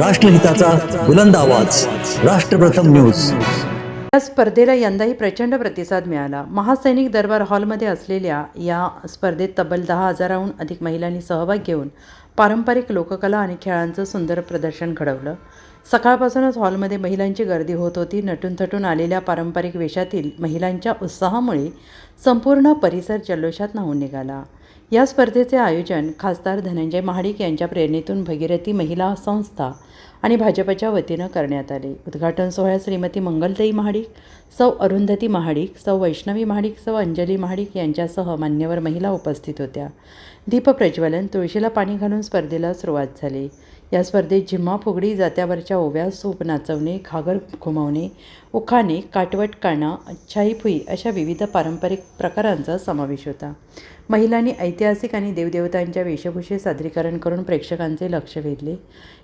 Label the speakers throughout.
Speaker 1: राष्ट्रहिताचा बुलंद आवाज. राष्ट्रप्रथम न्यूज.
Speaker 2: या स्पर्धेला यंदाही प्रचंड प्रतिसाद मिळाला. महासैनिक दरबार हॉलमध्ये असलेल्या या स्पर्धेत तब्बल दहा हजाराहून अधिक महिलांनी सहभाग घेऊन पारंपरिक लोककला आणि खेळांचं सुंदर प्रदर्शन घडवलं. सकाळपासूनच हॉलमध्ये महिलांची गर्दी होत होती. नटून थटून आलेल्या पारंपरिक वेशातील महिलांच्या उत्साहामुळे संपूर्ण परिसर जल्लोषात न्हावून निघाला. या स्पर्धेचे आयोजन खासदार धनंजय महाडिक यांच्या प्रेरणेतून भगीरथी महिला संस्था आणि भाजपच्या वतीनं करण्यात आले. उद्घाटन सोहळ्यात श्रीमती मंगलताई महाडिक सौ अरुंधती महाडिक सौ वैष्णवी महाडिक सौ अंजली महाडिक यांच्यासह मान्यवर महिला उपस्थित होत्या. दीपप्रज्वलन तुळशीला पाणी घालून स्पर्धेला सुरुवात झाली. या स्पर्धेत झिम्मा फुगडी जात्यावरच्या ओव्या सूप नाचवणे घागर घुमवणे उखाणे काटवट काणा छाईफुई अशा विविध पारंपरिक प्रकारांचा समावेश होता. महिलांनी ऐतिहासिक आणि देवदेवतांच्या वेशभूषे सादरीकरण करून प्रेक्षकांचे लक्ष वेधले.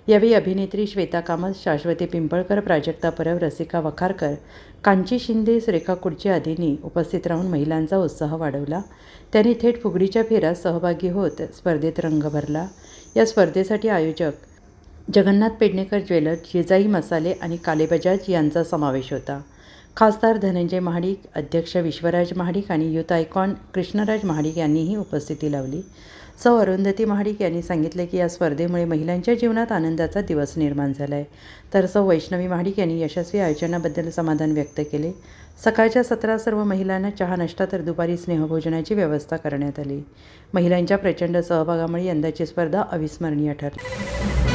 Speaker 2: यावेळी अभिनेत्री श्वेता कामत शाश्वती पिंपळकर प्राजक्ता परब रसिका वखारकर कांची शिंदे सुरेखा कुडचे आदींनी उपस्थित राहून महिलांचा उत्साह वाढवला. त्यांनी थेट फुगडीच्या फेऱ्यात सहभागी होत स्पर्धेत रंग भरला. या स्पर्धेसाठी आयोजक जगन्नाथ पेडणेकर ज्वेलर्स जिजाई मसाले आणि काले बजाज यांचा समावेश होता. खासदार धनंजय महाडिक अध्यक्ष विश्वराज महाडिक आणि युथ आयकॉन कृष्णराज महाडिक यांनीही उपस्थिती लावली. सौ अरुंधती महाडिक यांनी सांगितले की या स्पर्धेमुळे महिलांच्या जीवनात आनंदाचा दिवस निर्माण झाला आहे तर सौ वैष्णवी महाडिक यांनी यशस्वी आयोजनाबद्दल समाधान व्यक्त केले. सकाळच्या सत्रात सर्व महिलांना चहा नाश्ता तर दुपारी स्नेहभोजनाची व्यवस्था करण्यात आली. महिलांच्या प्रचंड सहभागामुळे यंदाची स्पर्धा अविस्मरणीय ठरली.